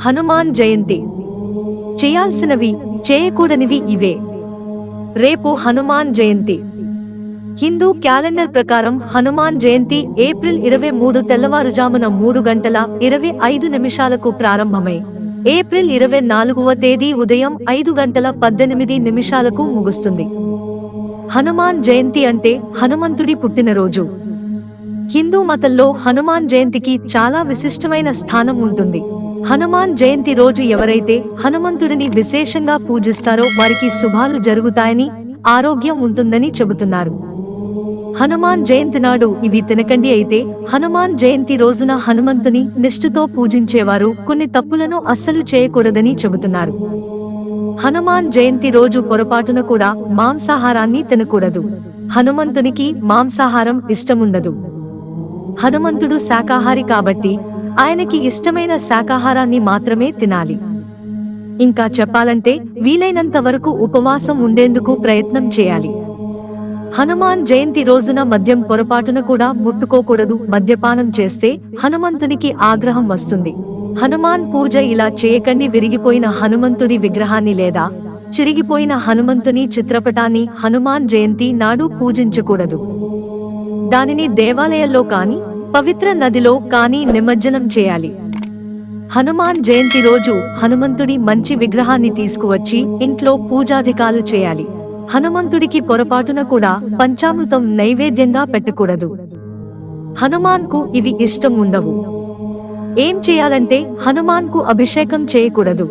హనుమాన్ జయంతి. చేయాల్సినవి చేయకూడనివి ఇవే. రేపు హనుమాన్ జయంతి. హిందూ క్యాలెండర్ ప్రకారం హనుమాన్ జయంతి ఏప్రిల్ ఇరవై మూడు తెల్లవారుజామున మూడు గంటల ఇరవై ఐదు నిమిషాలకు ప్రారంభమై ఏప్రిల్ ఇరవై నాలుగవ తేదీ ఉదయం ఐదు గంటల పద్దెనిమిది నిమిషాలకు ముగుస్తుంది. హనుమాన్ జయంతి అంటే హనుమంతుడి పుట్టినరోజు. హిందూ మతంలో హనుమాన్ జయంతికి చాలా విశిష్టమైన స్థానం ఉంటుంది. హనుమాన్ జయంతి రోజు ఎవరైతే హనుమంతుడిని విశేషంగా పూజిస్తారో వారికి శుభాలు జరుగుతాయని ఆరోగ్యం ఉంటుందని చెబుతున్నారు. హనుమాన్ జయంతి నాడు ఇవి తినకండి అయితే హనుమాన్ జయంతి రోజున హనుమంతుని నిష్ఠతో పూజించేవారు కొన్ని తప్పులను అస్సలు చేయకూడదని చెబుతున్నారు. హనుమాన్ జయంతి రోజు పొరపాటున కూడా మాంసాహారాన్ని తినకూడదు. హనుమంతునికి మాంసాహారం ఇష్టముండదు. హనుమంతుడు శాకాహారి కాబట్టి ఆయనకి ఇష్టమైన శాకాహారాన్ని మాత్రమే తినాలి. ఇంకా చెప్పాలంటే వీలైనంత వరకు ఉపవాసం ఉండేందుకు ప్రయత్నం చేయాలి. హనుమాన్ జయంతి రోజున మద్యం పొరపాటున కూడా ముట్టుకోకూడదు. మద్యపానం చేస్తే హనుమంతునికి ఆగ్రహం వస్తుంది. హనుమాన్ పూజ ఇలా చేయకండి. విరిగిపోయిన హనుమంతుడి విగ్రహాన్ని లేదా చిరిగిపోయిన హనుమంతుని చిత్రపటాన్ని హనుమాన్ జయంతి నాడు పూజించకూడదు. దానిని దేవాలయంలో కాని పవిత్ర నదిలో కానీ నిమజ్జనం చేయాలి. హనుమాన్ జయంతి రోజు హనుమంతుడి మంచి విగ్రహాన్ని తీసుకువచ్చి ఇంట్లో పూజాధికాలు చేయాలి. హనుమంతుడికి పొరపాటున కూడా పంచామృతం నైవేద్యంగా పెట్టకూడదు. హనుమాన్కు ఇవి ఇష్టం ఉండవు. ఏం చేయాలంటే హనుమాన్కు అభిషేకం చేయకూడదు.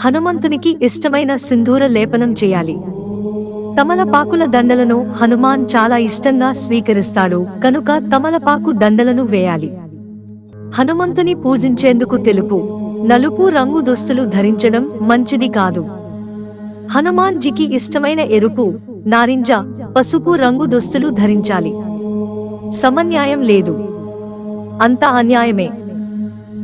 హనుమంతునికి ఇష్టమైన సింధూర లేపనం చేయాలి. తమలపాకుల దండలను హనుమాన్ చాలా ఇష్టంగా స్వీకరిస్తాడు కనుక తమలపాకు దండలను వేయాలి. హనుమంతుని పూజించేందుకు తెలుపు నలుపు రంగు దుస్తులు ధరించడం మంచిది కాదు. హనుమాన్జీకి ఇష్టమైన ఎరుపు నారింజ పసుపు రంగు దుస్తులు ధరించాలి. సమన్యాయం లేదు. అంత అన్యాయమే.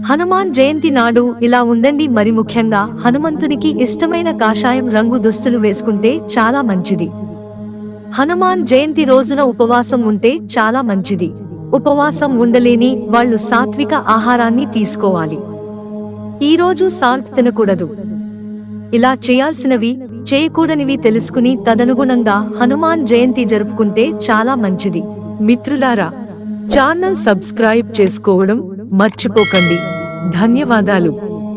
హనుమాన్ జయంతి నాడు ఇలా ఉండండి. మరి ముఖ్యంగా హనుమంతునికి ఇష్టమైన కాషాయం రంగు దుస్తులు వేసుకుంటే చాలా మంచిది. హనుమాన్ జయంతి రోజున ఉపవాసం ఉంటే చాలా మంచిది. ఉపవాసం ఉండలేని వాళ్ళు సాత్విక ఆహారాన్ని తీసుకోవాలి. ఈ రోజు సాల్ట్ తినకూడదు. ఇలా చేయాల్సినవి చేయకూడనివి తెలుసుకుని తదనుగుణంగా హనుమాన్ జయంతి జరుపుకుంటే చాలా మంచిది. మిత్రులారా ఛానల్ సబ్స్క్రైబ్ చేసుకోవడం మర్చిపోకండి. ధన్యవాదాలు.